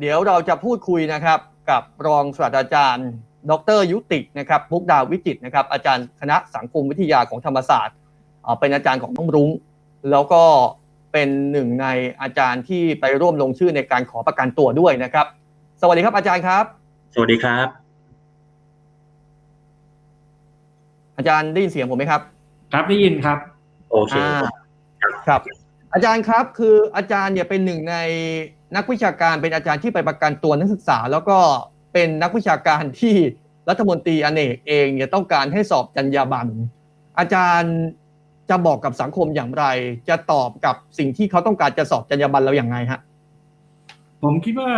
เดี๋ยวเราจะพูดคุยนะครับกับรองศาสตราจารย์ ดรยุตินะครับมุกดาวิจิตรนะครับ อาจารย์คณะสังคมวิทยาของธรรมศาสตร์เอ่อเป็นอาจารย์ของน้องรุ้ง แล้วก็เป็นหนึ่งในอาจารย์ที่ไปร่วมลงชื่อในการขอประกันตัวด้วยนะครับ สวัสดีครับอาจารย์ครับ สวัสดีครับ อาจารย์ได้ยินเสียงผมไหมครับ ครับได้ยินครับ โอเคอ่าครับ อาจารย์ครับคืออาจารย์เนี่ยเป็นหนึ่งในนักวิชาการเป็นอาจารย์ที่ไปประกันตัวนักศึกษา แล้วก็เป็นนักวิชาการที่รัฐมนตรีอเนกเองเนี่ยต้องการให้สอบจรรยาบรรณอาจารย์จะบอกกับสังคมอย่างไร จะตอบกับสิ่งที่เขาต้องการจะสอบจรรยาบรรณเราอย่างไงฮะผมคิดว่า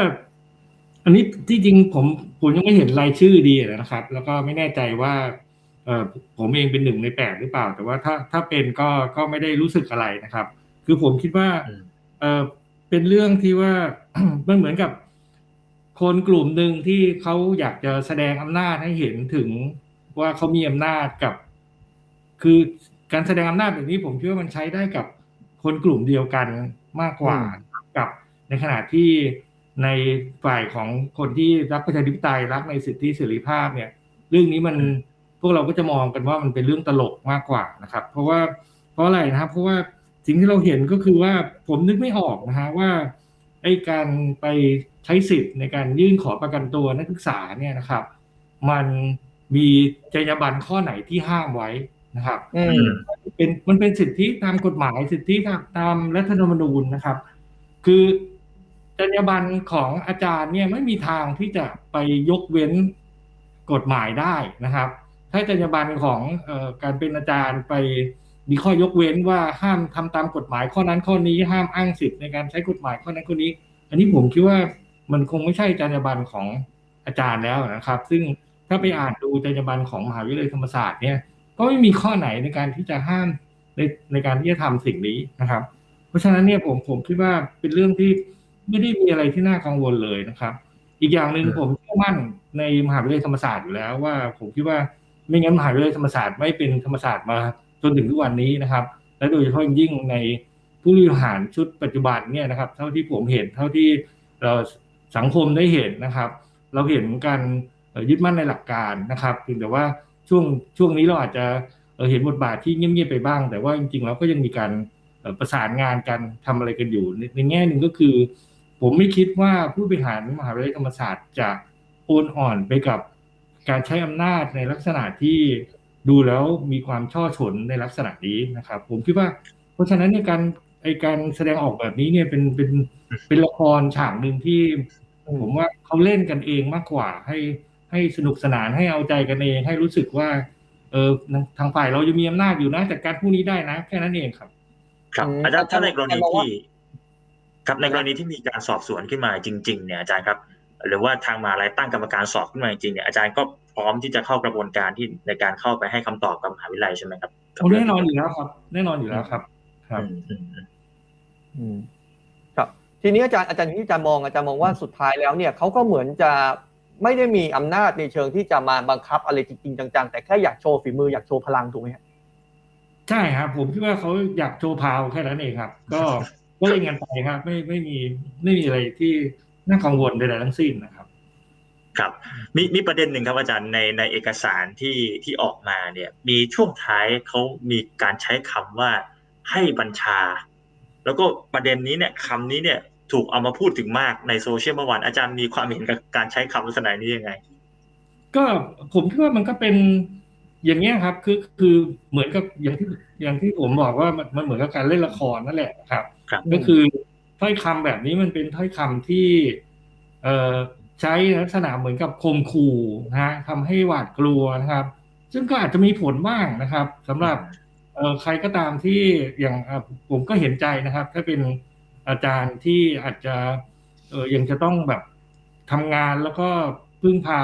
อันนี้ที่จริงผมผมยังไม่เห็นรายชื่อดีนะครับ แล้วก็ไม่แน่ใจว่าเออผมเองเป็นหนึ่งในแปดหรือเปล่า แต่ว่าถ้าถ้าเป็นก็ก็ไม่ได้รู้สึกอะไรนะครับ คือผมคิดว่าอืมเออเป็นเรื่องที่ว่ามันเหมือนกับ คนกลุ่มหนึ่งที่เขาอยากจะแสดงอำนาจให้เห็นถึงว่าเขามีอำนาจกับ คือการแสดงอำนาจแบบนี้ผมคิดว่ามันใช้ได้กับคนกลุ่มเดียวกันมากกว่ากับในขณะที่ในฝ่ายของคนที่รักประชาธิปไตยรักในสิทธิเสรีภาพเนี่ย เรื่องนี้มันพวกเราก็จะมองกันว่ามันเป็นเรื่องตลกมากกว่านะครับ เพราะว่าเพราะอะไรนะครับเพราะว่า สิ่งที่เราเห็นก็คือว่าผมนึกไม่ออกนะฮะว่าไอ้การไปใช้สิทธิ์ในการยื่นขอประกันตัวนักศึกษาเนี่ยนะครับ มันมีจรรยาบรรณข้อไหนที่ห้ามไว้นะครับอือืมมเป็นมันเป็นสิทธิตามกฎหมายสิทธิตามตามรัฐธรรมนูญนะครับ คือจรรยาบรรณของอาจารย์เนี่ยไม่มีทางที่จะไปยกเว้นกฎหมายได้นะครับ ถ้าจรรยาบรรณของเอ่อการเป็นอาจารย์ไป มีข้อยกเว้นว่าห้ามทำตามกฎหมายข้อนั้นข้อนี้ห้ามอ้างสิทธิ์ในการใช้กฎหมายข้อนั้นข้อนี้ อันนี้ผมคิดว่ามันคงไม่ใช่จรรยาบรรณของอาจารย์แล้วนะครับ ซึ่งถ้าไปอ่านดูจรรยาบรรณของมหาวิทยาลัยธรรมศาสตร์เนี่ยก็ไม่มีข้อไหนในการที่จะห้ามในในการที่จะทำสิ่งนี้นะครับ เพราะฉะนั้นเนี่ยผมผมคิดว่าเป็นเรื่องที่ไม่ได้มีอะไรที่น่ากังวลเลยนะครับ อีกอย่างหนึ่งผมเชื่อมั่นในมหาวิทยาลัยธรรมศาสตร์อยู่แล้วว่า ผมคิดว่าไม่งั้นมหาวิทยาลัยธรรมศาสตร์ไม่เป็นธรรมศาสตร์มา จนถึงทุกวันนี้นะครับ และโดยเฉพาะยิ่งในผู้บริหารชุดปัจจุบันเนี่ยนะครับ เท่าที่ผมเห็นเท่าที่เราสังคมได้เห็นนะครับ เราเห็นการยึดมั่นในหลักการนะครับเพียงแต่ว่าช่วงช่วงนี้เราอาจจะเห็นบทบาทที่เงียบๆไปบ้าง แต่ว่าจริงๆแล้วก็ยังมีการประสานงานกันทำอะไรกันอยู่ ในแง่หนึ่งก็คือ ผมไม่คิดว่าผู้บริหารมหาวิทยาลัยธรรมศาสตร์จะโอนอ่อนไปกับการใช้อำนาจในลักษณะที่ ดูแล้วมีความช่อฉนในลักษณะนี้นะครับ ผมคิดว่า เพราะฉะนั้นในยการไอการแสดงออกแบบนี้เนี่ยเป็นเป็นเป็นละครฉากหนึ่งที่ ผมว่าเขาเล่นกันเองมากกว่า ให้ให้สนุกสนานให้เอาใจกันเอง ให้รู้สึกว่า เออทางฝ่ายเรายังมีอำนาจอยู่นะจัดการผู้นี้ได้นะ แค่นั้นเองครับ ครับอืมอาจารย์ถ้าในกรณีอาจารย์มองว่าที่ ครับในกรณีที่มีการสอบสวนขึ้นมาจริง ๆ เนี่ยอาจารย์ครับ หรือว่าทางมหาลัยตั้งกรรมการสอบขึ้นมาจริงๆเนี่ยอาจารย์ก็ พร้อมที่จะเข้ากระบวนการที่ในการเข้าไปให้คำตอบกับมหาวิทยาลัยใช่ไหมครับโอ้แน่นอนอยู่แล้วครับ แน่นอนอยู่แล้วครับ ครับอืมอืมอืมอืมครับ ทีนี้อาจารย์อาจารย์ที่อาจารย์มองอาจารย์มองว่าสุดท้ายแล้วเนี่ยเขาก็เหมือนจะไม่ได้มีอำนาจในเชิงที่จะมาบังคับอะไรจริงๆจังๆ แต่แค่อยากโชว์ฝีมืออยากโชว์พลังถูกไหมครับใช่ครับ ผมคิดว่าเขาอยากโชว์พาวแค่นั้นเองครับ ก็ก็เล่นกันไปครับ ไม่ไม่มีไม่มีอะไรที่น่ากังวลใดๆทั้งสิ้นนะครับ ครับมีมีประเด็นหนึ่งครับอาจารย์ในในเอกสารที่ที่ออกมาเนี่ย มีช่วงท้ายเขามีการใช้คำว่าให้บัญชา แล้วก็ประเด็นนี้เนี่ยคำนี้เนี่ยถูกเอามาพูดถึงมากในโซเชียลเมื่อวานอาจารย์มีความเห็นกับการใช้คำลักษณะนี้ยังไง ก็ผมคิดว่ามันก็เป็นอย่างเงี้ยครับ คือคือเหมือนกับอย่างที่อย่างที่ผมบอกว่ามันมันเหมือนกับการเล่นละครนั่นแหละครับครับก็คือถ้อยคำแบบนี้มันเป็นถ้อยคำที่ เอ่อ ใช้ลักษณะเหมือนกับข่มขู่นะฮะทำให้หวาดกลัวนะครับ ซึ่งก็อาจจะมีผลบ้างนะครับสำหรับใครก็ตามที่อย่างผมก็เห็นใจนะครับ ถ้าเป็นอาจารย์ที่อาจจะยังจะต้องแบบทำงานแล้วก็พึ่งพา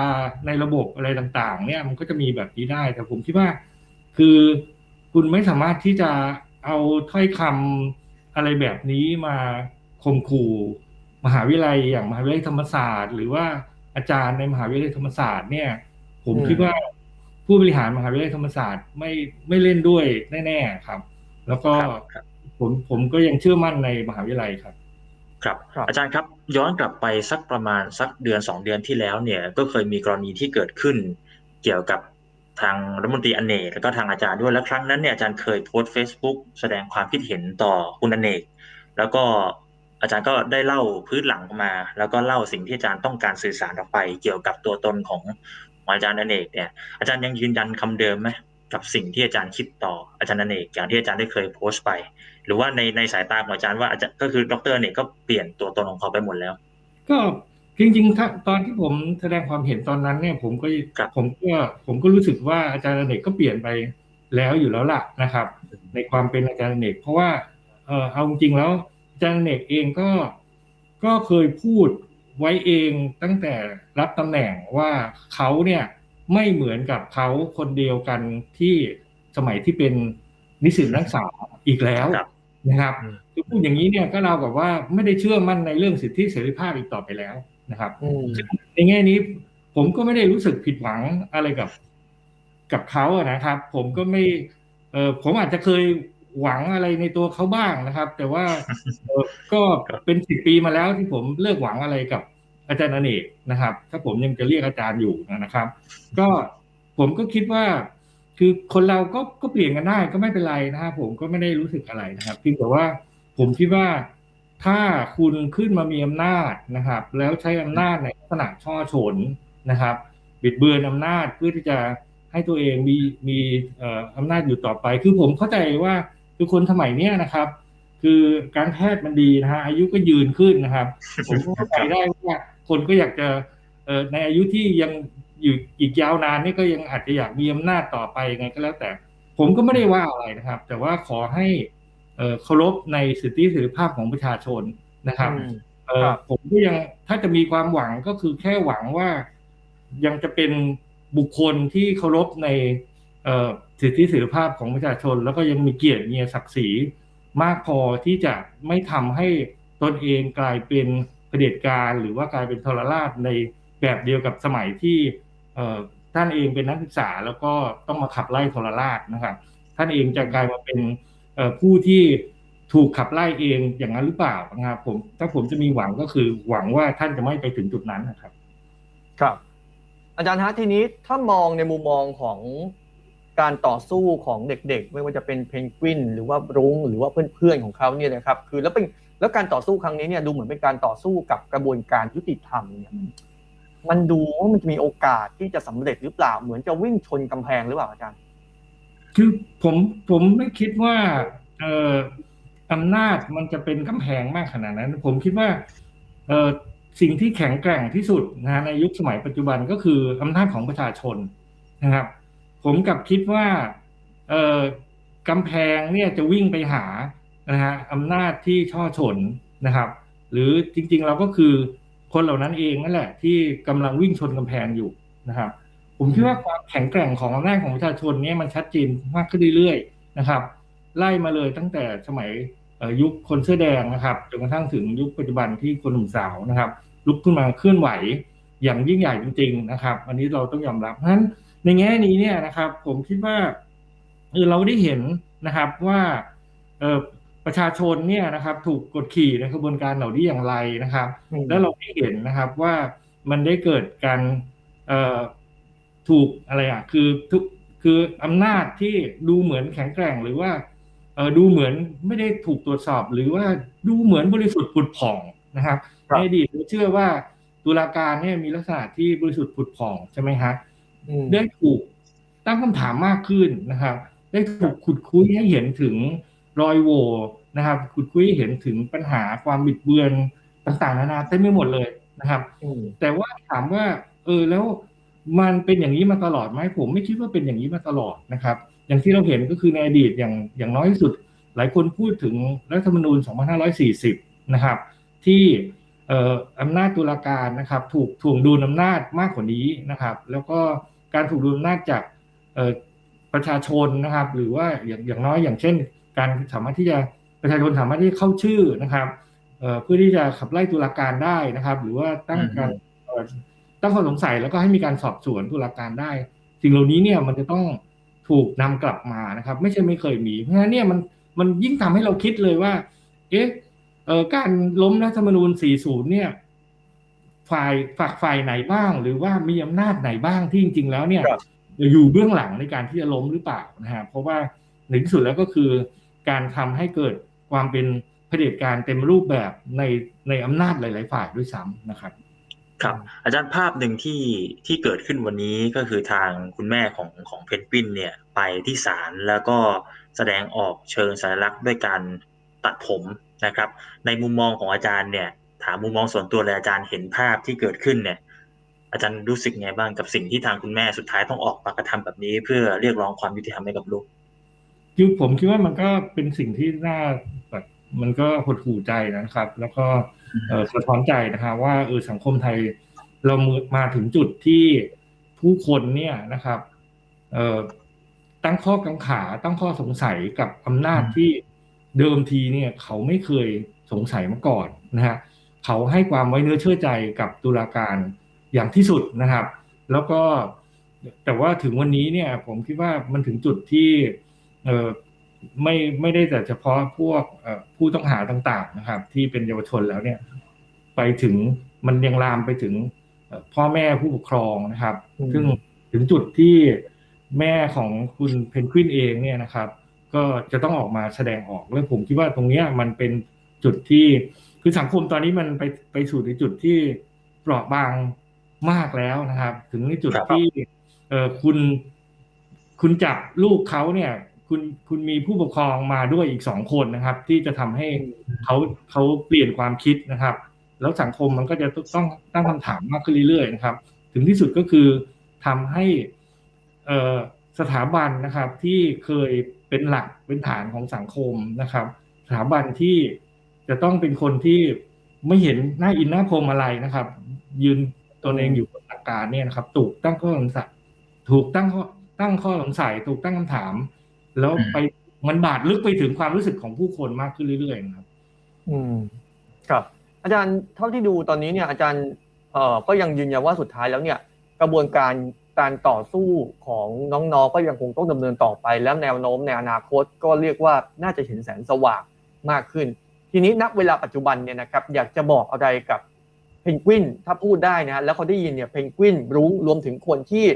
ในระบบอะไรต่าง ๆ เนี่ยมันก็จะมีแบบนี้ได้ แต่ผมคิดว่า คือคุณไม่สามารถที่จะเอาถ้อยคำอะไรแบบนี้มาข่มขู่ มหาวิทยาลัยอย่างมหาวิทยาลัยธรรมศาสตร์ หรือว่าอาจารย์ในมหาวิทยาลัยธรรมศาสตร์เนี่ย ผมอืมคิดว่าผู้บริหารมหาวิทยาลัยธรรมศาสตร์ไม่ไม่เล่นด้วยแน่ๆครับ แล้วก็ครับผมผมก็ยังเชื่อมั่นในมหาวิทยาลัยครับครับครับอาจารย์ครับย้อนกลับไปสักประมาณสักเดือนสองเดือนที่แล้วเนี่ยก็เคยมีกรณีที่เกิดขึ้น เกี่ยวกับทางรัฐมนตรีอเนกแล้วก็ทางอาจารย์ด้วยและครั้งนั้นเนี่ยอาจารย์เคยโพสต์ Facebook แสดงความคิดเห็นต่อคุณอเนกแล้วก็ อาจารย์ก็ได้เล่าพื้นหลังมา แล้วก็เล่าสิ่งที่อาจารย์ต้องการสื่อสารออกไป เกี่ยวกับตัวตนของของอาจารย์อเนกเนี่ย อาจารย์ยังยืนยันคำเดิมไหมกับสิ่งที่อาจารย์คิดต่ออาจารย์อเนกอย่างที่อาจารย์ได้เคยโพสต์ไป หรือว่าในในสายตาของอาจารย์ว่าอาจารย์ก็คือดรอเนกก็เปลี่ยนตัวตนของเขาไปหมดแล้ว ก็จริงๆถ้าตอนที่ผมแสดงความเห็นตอนนั้นเนี่ย ผมก็ครับผมก็ผมก็รู้สึกว่าอาจารย์อเนกก็เปลี่ยนไปแล้วอยู่แล้วล่ะนะครับ ในความเป็นอาจารย์อเนกเพราะว่าเออเอาจริงๆแล้วอา จารย์อเนกเองก็ก็เคยพูดไว้เองตั้งแต่รับตำแหน่งว่าเขาเนี่ยไม่เหมือนกับเขาคนเดียวกันที่สมัยที่เป็นนิสิตนักศึกษาอีกแล้วครับนะครับอืมคือพูดอย่างนี้เนี่ยก็เรากับว่าไม่ได้เชื่อมั่นในเรื่องสิทธิเสรีภาพอีกต่อไปแล้วนะครับอืมในแง่นี้ผมก็ไม่ได้รู้สึกผิดหวังอะไรกับ กับเขาอะนะครับ ผมก็ไม่ เออผมอาจจะเคย หวังอะไรในตัวเขาบ้างนะครับ แต่ว่าเออก็เป็นสิบปีมาแล้วที่ผมเลิกหวังอะไรกับอาจารย์อเนกนะครับ ถ้าผมยังจะเรียกอาจารย์อยู่นะครับ ก็ผมก็คิดว่า คือคนเราก็ก็เปลี่ยนกันได้ก็ไม่เป็นไรนะครับผมก็ไม่ได้รู้สึกอะไรนะครับเพียงแต่ว่าผมคิดว่าถ้าคุณขึ้นมามีอำนาจนะครับ แล้วใช้อำนาจในลักษณะช่อฉนนะครับ บิดเบือนอำนาจเพื่อที่จะให้ตัวเองมีมีเอ่ออำนาจอยู่ต่อไป คือผมเข้าใจว่า คือคนสมัยเนี้ยนะครับ คือการแพทย์มันดีนะฮะอายุก็ยืนขึ้นนะครับ ผมก็เข้าใจได้ว่าคนก็อยากจะเอ่อในอายุที่ยังอยู่อีกยาวนานนี่ก็ยังอาจจะอยากมีอำนาจต่อไปยังไงก็แล้วแต่ ผมก็ไม่ได้ว่าอะไรนะครับ แต่ว่าขอให้เอ่อเคารพในสิทธิเสรีภาพของประชาชนนะครับอืมเอ่อครับผมก็ยังถ้าจะมีความหวังก็คือแค่หวังว่ายังจะเป็นบุคคลที่เคารพในเอ่อ สิทธิเสรีภาพของประชาชน แล้วก็ยังมีเกียรติมีศักดิ์ศรีมากพอที่จะไม่ทำให้ตนเองกลายเป็นเผด็จการหรือว่ากลายเป็นทรราชในแบบเดียวกับสมัยที่ท่านเองเป็นนักศึกษาแล้วก็ต้องมาขับไล่ทรราชนะครับ ท่านเองจะกลายมาเป็นผู้ที่ถูกขับไล่เองอย่างนั้นหรือเปล่านะครับผมถ้าผมจะมีหวังก็คือหวังว่าท่านจะไม่ไปถึงจุดนั้นนะครับ ครับ อาจารย์ฮะทีนี้ถ้ามองในมุมมองของ การต่อสู้ของเด็กๆ ไม่ว่าจะเป็นเพนกวินหรือว่ารุ้งหรือว่าเพื่อนๆของเขาเนี่ยนะครับคือแล้วเป็นแล้วการต่อสู้ครั้งนี้เนี่ยดูเหมือนเป็นการต่อสู้กับกระบวนการยุติธรรมเนี่ยมันดูว่ามันจะมีโอกาสที่จะสำเร็จหรือเปล่า เหมือนจะวิ่งชนกำแพงหรือเปล่าอาจารย์ คือผมผมไม่คิดว่าเอ่ออำนาจมันจะเป็นกำแพงมากขนาดนั้น ผมคิดว่าเอ่อสิ่งที่แข็งแกร่งที่สุดนะฮะในยุคสมัยปัจจุบันก็คืออำนาจของประชาชนนะครับ ผมกลับคิดว่าเอ่อกำแพงเนี่ยจะวิ่งไปหานะฮะอำนาจที่ช่อฉนนะครับ หรือจริงๆเราก็คือคนเหล่านั้นเองนั่นแหละ ที่กำลังวิ่งชนกำแพงอยู่นะครับผมคิดว่าความแข็งแกร่งของอำนาจของประชาชนเนี่ยมันชัดเจนมากขึ้นเรื่อยๆนะครับ ไล่มาเลยตั้งแต่สมัยเอ่อยุคคนเสื้อแดงนะครับจนกระทั่งถึงยุคปัจจุบันที่คนหนุ่มสาวนะครับ ลุกขึ้นมาเคลื่อนไหวอย่างยิ่งใหญ่จริง ๆ นะครับ อันนี้เราต้องยอมรับเพราะฉะนั้น ในแง่นี้เนี่ยนะครับ ผมคิดว่าเออเราได้เห็นนะครับว่าเออประชาชนเนี่ยนะครับ ถูกกดขี่ในกระบวนการเหล่านี้อย่างไรนะครับอืมแล้วเราได้เห็นนะครับว่ามันได้เกิดการเอ่อถูกอะไรอะคือทุกคืออำนาจที่ดูเหมือนแข็งแกร่งหรือว่าเออดูเหมือนไม่ได้ถูกตรวจสอบ หรือว่าดูเหมือนบริสุทธิ์ผุดผ่องนะครับครับในอดีตเราเชื่อว่าตุลาการเนี่ยมีลักษณะที่บริสุทธิ์ผุดผ่องใช่ไหมฮะอืม ได้ถูกตั้งคำถามมากขึ้นนะครับ ได้ถูกขุดคุยให้เห็นถึงรอยโหว่นะครับ ขุดคุยให้เห็นถึงปัญหาความบิดเบือนต่างๆนานาเต็มไปหมดเลยนะครับอืมแต่ว่าถามว่า เออแล้วมันเป็นอย่างนี้มาตลอดไหมผมไม่คิดว่าเป็นอย่างนี้มาตลอดนะครับ อย่างที่เราเห็นก็คือในอดีตอย่างอย่างน้อยที่สุด หลายคนพูดถึงรัฐธรรมนูญ 2540 นะครับ ที่เอ่ออำนาจตุลาการนะครับ ถูกถ่วงดุลอำนาจมากกว่านี้นะครับ แล้วก็ การถูกดุลอำนาจจากเอ่อประชาชนนะครับ หรือว่าอย่างอย่างน้อยอย่างเช่น การสามารถที่จะประชาชนสามารถที่จะเข้าชื่อนะครับเอ่อเพื่อที่จะขับไล่ตุลาการได้นะครับ หรือว่าตั้งการเอ่อตั้งข้อสงสัยแล้วก็ให้มีการสอบสวนตุลาการได้ สิ่งเหล่านี้เนี่ยมันจะต้องถูกนำกลับมานะครับ ไม่ใช่ไม่เคยมี เพราะฉะนั้นเนี่ยมันมันยิ่งทำให้เราคิดเลยว่า เอ๊ะเอเอ่อการล้มรัฐธรรมนูญ 40 เนี่ย ฝ่ายฝักฝ่ายไหนบ้าง หรือว่ามีอำนาจไหนบ้างที่จริง ๆ แล้วเนี่ยครับอยู่เบื้องหลังในการที่จะล้มหรือเปล่านะฮะเพราะว่าในที่สุดแล้วก็คือ การทำให้เกิดความเป็นเผด็จการเต็มรูปแบบในในอำนาจหลาย ๆ ฝ่ายด้วยซ้ำนะครับ ครับ อาจารย์ภาพหนึ่งที่ที่เกิดขึ้นวันนี้ก็คือทางคุณแม่ของของเพนกวินเนี่ยไปที่ศาลแล้วก็แสดงออกเชิงสัญลักษณ์ด้วยการตัดผมนะครับ ในมุมมองของอาจารย์เนี่ย ถามมุมมองส่วนตัวเลยอาจารย์เห็นภาพที่เกิดขึ้นเนี่ย อาจารย์รู้สึกไงบ้างกับสิ่งที่ทางคุณแม่สุดท้ายต้องออกมากระทำแบบนี้ เพื่อเรียกร้องความยุติธรรมให้กับลูกคือผมคิดว่ามันก็เป็นสิ่งที่น่าแบบมันก็หดหู่ใจนะครับ แล้วก็เอ่อสะท้อนใจนะครับว่าเออสังคมไทยเรามาถึงจุดที่ผู้คนเนี่ยนะครับเอ่อตั้งข้อกังขาตั้งข้อสงสัยกับอำนาจที่เดิมทีเนี่ย เขาไม่เคยสงสัยมาก่อนนะฮะ เขาให้ความไว้เนื้อเชื่อใจกับตุลาการอย่างที่สุดนะครับ แล้วก็แต่ว่าถึงวันนี้เนี่ยผมคิดว่ามันถึงจุดที่เออไม่ไม่ได้แต่เฉพาะพวกเอ่อผู้ต้องหาต่าง ๆนะครับ ที่เป็นเยาวชนแล้วเนี่ย ไปถึงมันยังลามไปถึงเอ่อพ่อแม่ผู้ปกครองนะครับอืมซึ่งถึงจุดที่แม่ของคุณเพนกวินเองเนี่ยนะครับ ก็จะต้องออกมาแสดงออกแล้วผมคิดว่าตรงเนี้ยมันเป็นจุดที่ คือสังคมตอนนี้มันไปไปสู่ในจุดที่เปราะบางมากแล้วนะครับ ถึงในจุดครับที่เออคุณ คุณจับลูกเขาเนี่ย คุณคุณมีผู้ปกครองมาด้วยอีกสองคนนะครับ ที่จะทำให้เขาเขาเปลี่ยนความคิดนะครับ แล้วสังคมมันก็จะต้องตั้งคำถามมากขึ้นเรื่อยๆนะครับ ถึงที่สุดก็คือทำให้เอ่อสถาบันนะครับที่เคยเป็นหลักเป็นฐานของสังคมนะครับ สถาบันที่ จะต้องเป็นคนที่ไม่เห็นหน้าอินหน้าพรมอะไรนะครับ ยืนตนเองอยู่บนหลักการเนี่ยนะครับ ถูกตั้งข้อสงสัยถูกตั้งข้อตั้งข้อสงสัยถูกตั้งคำถาม แล้วไปมันบาดลึกไปถึงความรู้สึกของผู้คนมากขึ้นเรื่อยๆนะครับ อืม ครับ อาจารย์เท่าที่ดูตอนนี้เนี่ย อาจารย์เอ่อก็ยังยืนยันว่าสุดท้ายแล้วเนี่ย กระบวนการการต่อสู้ของน้องๆก็ยังคงต้องดำเนินต่อไป แล้วแนวโน้มในอนาคตก็เรียกว่าน่าจะเห็นแสงสว่างมากขึ้น ทีนี้ณเวลาปัจจุบันเนี่ยนะครับอยากจะบอกอะไรกับเพนกวินถ้าพูดได้นะฮะแล้วเขาได้ยินเนี่ยเพนกวินรุ้รวมถึงคนที่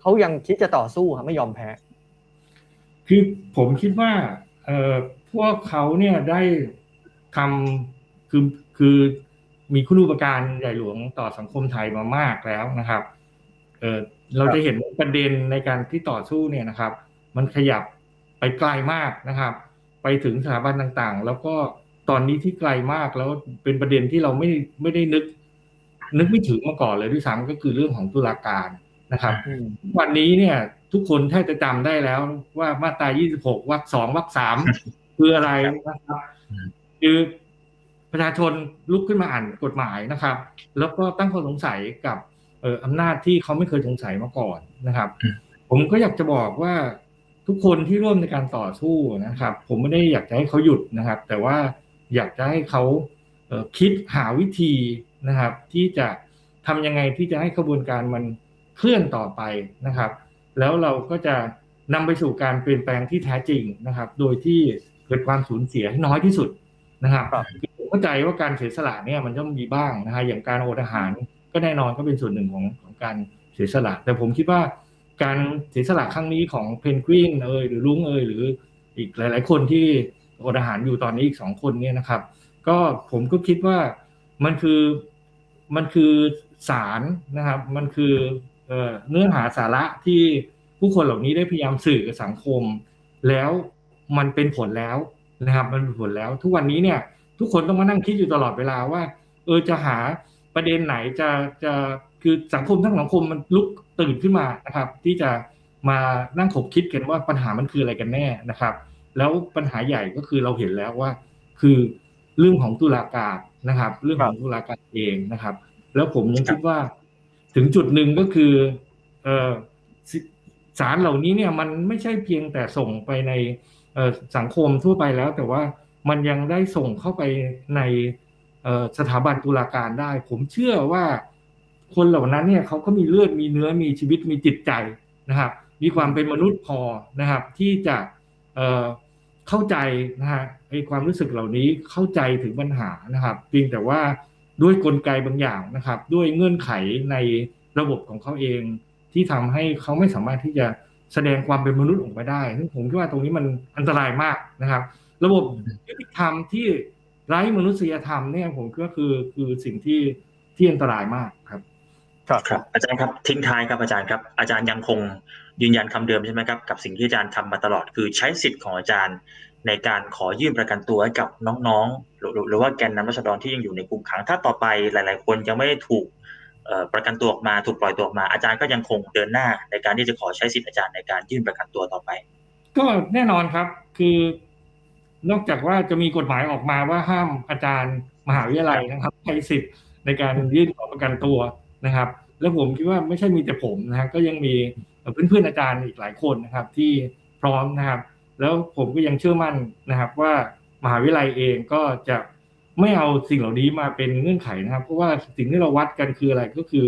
เขายังคิดจะต่อสู้ครับไม่ยอมแพ้ คือผมคิดว่าเอ่อพวกเขาเนี่ยได้ทำคือคือมีคุณูปการใหญ่หลวงต่อสังคมไทยมามากแล้วนะครับเออเราจะเห็นประเด็นในการที่ต่อสู้เนี่ยนะครับ มันขยับไปไกลมากนะครับ ไปถึงสถาบันต่างๆ แล้วก็ ตอนนี้ที่ไกลมากแล้วเป็นประเด็นที่เราไม่ไม่ได้นึก นึกไม่ถึงมาก่อนเลยด้วยซ้ำก็คือเรื่องของตุลาการนะครับอืมวันนี้เนี่ยทุกคนแทบจะจำได้แล้วว่ามาตรา 26 วรรคสองวรรคสามคืออะไรนะครับคือประชาชนลุกขึ้นมาอ่านกฎหมายนะครับ แล้วก็ตั้งข้อสงสัยกับเอ่ออำนาจที่เขาไม่เคยสงสัยมาก่อนนะครับอืมผมก็อยากจะบอกว่าทุกคนที่ร่วมในการต่อสู้นะครับ ผมไม่ได้อยากจะให้เขาหยุดนะครับ แต่ว่า อยากจะให้เขาเอ่อคิดหาวิธีนะครับ ที่จะทำยังไงที่จะให้กระบวนการมันเคลื่อนต่อไปนะครับ แล้วเราก็จะนำไปสู่การเปลี่ยนแปลงที่แท้จริงนะครับ โดยที่เกิดความสูญเสียให้น้อยที่สุดนะครับครับคือผมเข้าใจว่าการเสียสละเนี่ยมันต้องมีบ้างนะฮะอย่างการอดอาหารก็แน่นอนก็เป็นส่วนหนึ่งของของการเสียสละ แต่ผมคิดว่าการเสียสละครั้งนี้ของเพนกวินเอยหรือลุงเอยหรืออีกหลาย ๆ คนที่ อดอาหารอยู่ตอนนี้อีกสองคนเนี่ยนะครับ ก็ผมก็คิดว่ามันคือมันคือสารนะครับ มันคือเออเนื้อหาสาระที่ผู้คนเหล่านี้ได้พยายามสื่อกับสังคม แล้วมันเป็นผลแล้วนะครับ มันเป็นผลแล้ว ทุกวันนี้เนี่ย ทุกคนต้องมานั่งคิดอยู่ตลอดเวลาว่า เออจะหาประเด็นไหนจะจะคือสังคมทั้งสังคมมันลุกตื่นขึ้นมานะครับ ที่จะมานั่งขบคิดกันว่าปัญหามันคืออะไรกันแน่นะครับ แล้วปัญหาใหญ่ก็คือเราเห็นแล้วว่า คือเรื่องของตุลาการนะครับ เรื่องของตุลาการเองนะครับ แล้วผมยังคิดว่า ถึงจุดหนึ่งก็คือเออสารเหล่านี้เนี่ยมันไม่ใช่เพียงแต่ส่งไปในสังคมทั่วไปแล้ว แต่ว่ามันยังได้ส่งเข้าไปในสถาบันตุลาการได้ ผมเชื่อว่าคนเหล่านั้นเนี่ยเขาก็มีเลือดมีเนื้อมีชีวิตมีจิตใจนะครับ มีความเป็นมนุษย์พอนะครับ ที่จะ เข้าใจนะฮะไอ้ความรู้สึกเหล่านี้เข้าใจถึงปัญหานะครับเพียงแต่ว่าด้วยกลไกบางอย่างนะครับ ด้วยเงื่อนไขในระบบของเขาเองที่ทำให้เขาไม่สามารถที่จะแสดงความเป็นมนุษย์ออกมาได้ซึ่งผมคิดว่าตรงนี้มันอันตรายมากนะครับ ระบบยุติธรรมที่ไร้มนุษยธรรมเนี่ยผมคิดว่าคือคือสิ่งที่ที่อันตรายมากครับ ครับครับ อาจารย์ครับทิ้งท้ายครับอาจารย์ครับอาจารย์ยังคงยืนยันคำเดิมใช่ไหมครับกับสิ่งที่อาจารย์ทำมาตลอดคือใช้สิทธิ์ของอาจารย์ในการขอยื่นประกันตัวให้กับน้องๆหรือหรือหรือว่าแกนนำรัษฎรที่ยังอยู่ในกลุ่มขังถ้าต่อไปหลาย ๆ คนยังไม่ได้ถูกเอ่อประกันตัวออกมาถูกปล่อยตัวออกมาอาจารย์ก็ยังคงเดินหน้าในการที่จะขอใช้สิทธิ์อาจารย์ในการยื่นประกันตัวต่อไป ก็แน่นอนครับคือนอกจากว่าจะมีกฎหมายออกมาว่าห้ามอาจารย์มหาวิทยาลัยนะครับใช้สิทธิ์ในการยื่นขอประกันตัว นะครับ แล้วผมคิดว่าไม่ใช่มีแต่ผมนะฮะก็ยังมีเพื่อนๆอาจารย์อีกหลายคนนะครับที่พร้อมนะครับ แล้วผมก็ยังเชื่อมั่นนะครับ ว่ามหาวิทยาลัยเองก็จะไม่เอาสิ่งเหล่านี้มาเป็นเงื่อนไขนะครับ เพราะว่าสิ่งที่เราวัดกันคืออะไรก็คือ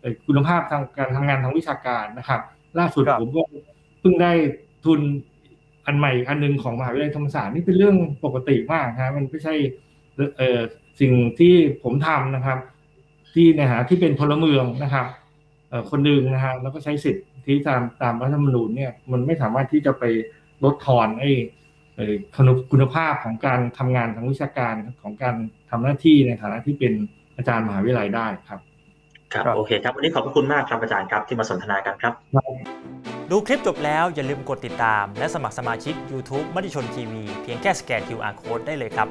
เอ่อคุณภาพทางการทำงานทางวิชาการนะครับ ล่าสุดครับผมก็เพิ่งได้ทุนอันใหม่อันหนึงของมหาวิทยาลัยธรรมศาสตร์นี่เป็นเรื่องปกติมากนะมันไม่ใช่เอ่อสิ่งที่ผมทำนะครับ ที่ในฐานะที่เป็นพลเมืองนะครับเอ่อคนหนึ่งนะฮะแล้วก็ใช้สิทธิ์ที่ตามตามรัฐธรรมนูญเนี่ยมันไม่สามารถที่จะไปลดทอนไอ้เอ่อคุณคุณภาพของการทำงานทางวิชาการของการทำหน้าที่ในฐานะที่เป็นอาจารย์มหาวิทยาลัยได้ครับครับ ครับโอเคครับวันนี้ขอบพระคุณมากครับอาจารย์ครับที่มาสนทนากันครับ ดูคลิปจบแล้วอย่าลืมกดติดตาม และสมัครสมาชิก YouTube มติชนทีวีเพียงแค่สแกน QR Code ได้เลยครับ